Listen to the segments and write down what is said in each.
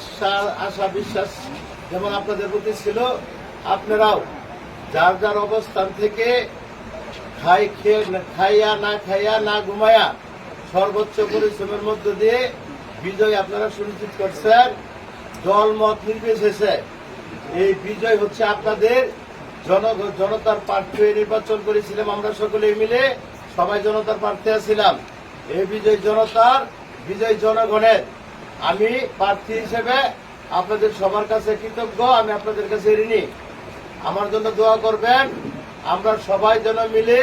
আশা আশা বিশ্বাস যেমন আপনাদের প্রতি ছিল, আপনারাও যার যার অবস্থান থেকে খাই খেয়ে, খাইয়া, না খাইয়া, না ঘুমায়া সর্বোচ্চ পরিশ্রমের মধ্য দিয়ে বিজয় আপনারা সুনিশ্চিত করছেন। দল মত নির্বিশেষে এই বিজয় হচ্ছে আপনাদের। জন, জনতার প্রার্থী নির্বাচন করেছিলাম আমরা সকলে মিলে, সবাই জনতার প্রার্থী ছিলাম এই বিজয় জনতার, বিজয় জনগণের আমি প্রার্থী হিসেবে আপনাদের সবার কাছে কৃতজ্ঞ, আমি আপনাদের কাছে ঋণী। আমার জন্য দোয়া করবেন, আমরা সবাই যেন মিলে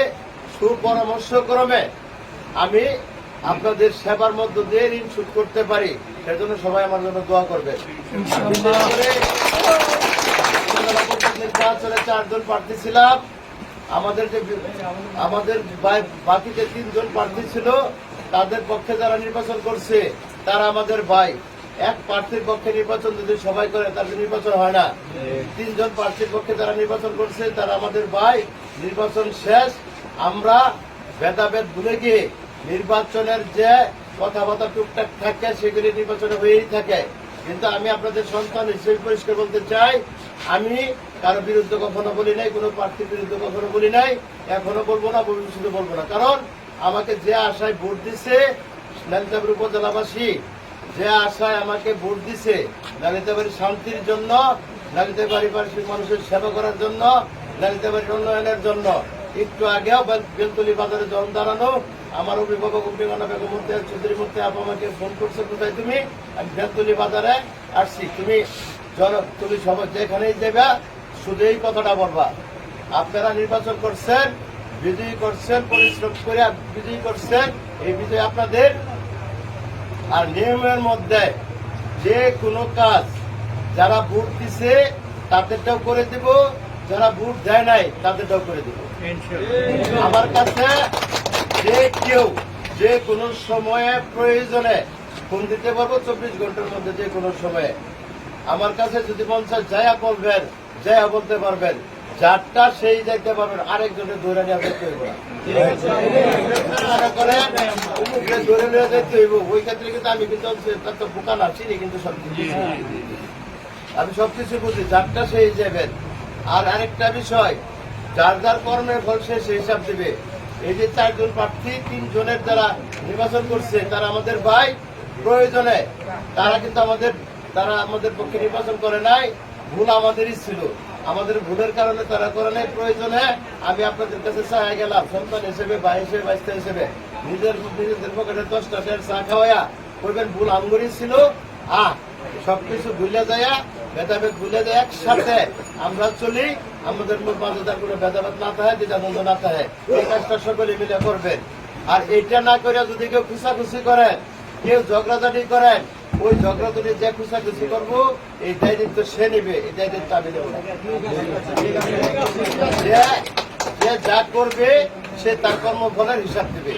সুপরামর্শ ক্রমে আমি আপনাদের সেবার মধ্য দিয়ে ঋণ শোধ করতে পারি, সেজন্য সবাই আমার জন্য দোয়া করবেন। বিশেষ করে নির্বাচনে চারজন প্রার্থী ছিলাম, আমাদের যে আমাদের বাকি যে তিনজন প্রার্থী ছিল, তাদের পক্ষে যারা নির্বাচন করছে তারা আমাদের ভাই। এক প্রার্থীর পক্ষে নির্বাচন যদি সবাই করে তাদের নির্বাচন হয় না। তিনজন প্রার্থীর পক্ষে তারা নির্বাচন করছে, তারা আমাদের ভাই। নির্বাচন শেষ। আমরা ভেদাভেদ ভুলে গিয়ে নির্বাচনের যে কথাবার্তা টুকটাক থাকে, সেগুলি নির্বাচনে হয়েই থাকে। কিন্তু আমি আপনাদের সন্তান হিসেবে পরিষ্কার বলতে চাই, আমি কারও বিরুদ্ধে কখনো বলি নাই, কোনো প্রার্থীর বিরুদ্ধে কখনো বলি নাই, এখনও বলব না, ভবিষ্যতে বলব না। কারণ আমাকে যে আশায় ভোট দিছে নালিতাপুর উপজেলাবাসী, যে আশায় আমাকে ভোট দিছে নালিতাবাড়ি শান্তির জন্য, নালিতাবাড়ি পারিশ্রমিক মানুষের সেবা করার জন্য, নালিতাবাড়ির উন্নয়নের জন্য। একটু আগেও বেল- বেলতলি বাজারে জল দাঁড়ানো, আমার অভিভাবক অভিমানা বেগম চৌধুরী মধ্যে আপা আমাকে ফোন করছে, কোথায় তুমি? আমি বেলতলি বাজারে আসছি। তুমি জন তুমি সবাই যেখানেই দেবে শুধু এই কথাটা বলবা। আপনারা নির্বাচন করছেন বিজয়ী করছেন পরিশ্রম করে বিজয়ী করছেন এই বিজয় আপনাদের। আর নিয়মের মধ্যে যে কোনো কাজ যারা ভোট দিছে তাদেরটাও করে দিব। যারা ভোট দেয় নাই তাদেরটাও করে দিব। আমার কাছে যে কেউ যে কোনো সময়ে প্রয়োজনে ফোন দিতে পারব চব্বিশ ঘণ্টার মধ্যে যে কোনো সময়ে। আমার কাছে যদি মন চায় যায়া বলবেন যায়া বলতে পারবেন যারটা সেই দেখতে পারবেন আরেকজনের ধরে নিয়ে যেতে হইব ধরে নিয়ে যেতে হইব ওই ক্ষেত্রে কিন্তু আমি কিন্তু তার তো বোকা না চিনি কিন্তু সব কিছু। আমি সবকিছু বুঝি যারটা সেই যাবেন আর আরেকটা বিষয় যার যার কর্মের ফল সে সেই হিসাব দিবে। এই যে চারজন প্রার্থী তিনজনের যারা নির্বাচন করছে তারা আমাদের ভাই প্রয়োজনে তারা কিন্তু আমাদের তারা আমাদের পক্ষে নির্বাচন করে নাই ভুল আমাদেরই ছিল। আমাদের ভুলের কারণে তারা করে নাই, প্রয়োজনে আমি আপনাদের কাছে চাই গেলাম, সন্তান হিসেবে, ভাই হিসেবে বাচ্চা হিসেবে। নিজের নিজেদের পকেটে দশটা টের চা খাওয়াইয়া করবেন ভুল আঙ্গুরি ছিল। আহ, সবকিছু ভুলে যায় ভেদাভেদ ভুলে যায় একসাথে আমরা চলি। আমাদের মাঝে তার কোনো ভেদাভেদ না থাকে, দ্বিধাদ্বন্দ্ব না থাকে। এই কাজটা সকলে মিলে করবেন। আর এটা না করে যদি কেউ খুশাখুশি করেন কেউ ঝগড়াঝাটি করেন ওই ঝগড়া তুলে যে খুশাখুশি করব, এই দায়িত্ব সে নেবে, এই দায়িত্ব আমি নেব যে যা করবে, সে তার কর্মফলের হিসাব দিবে।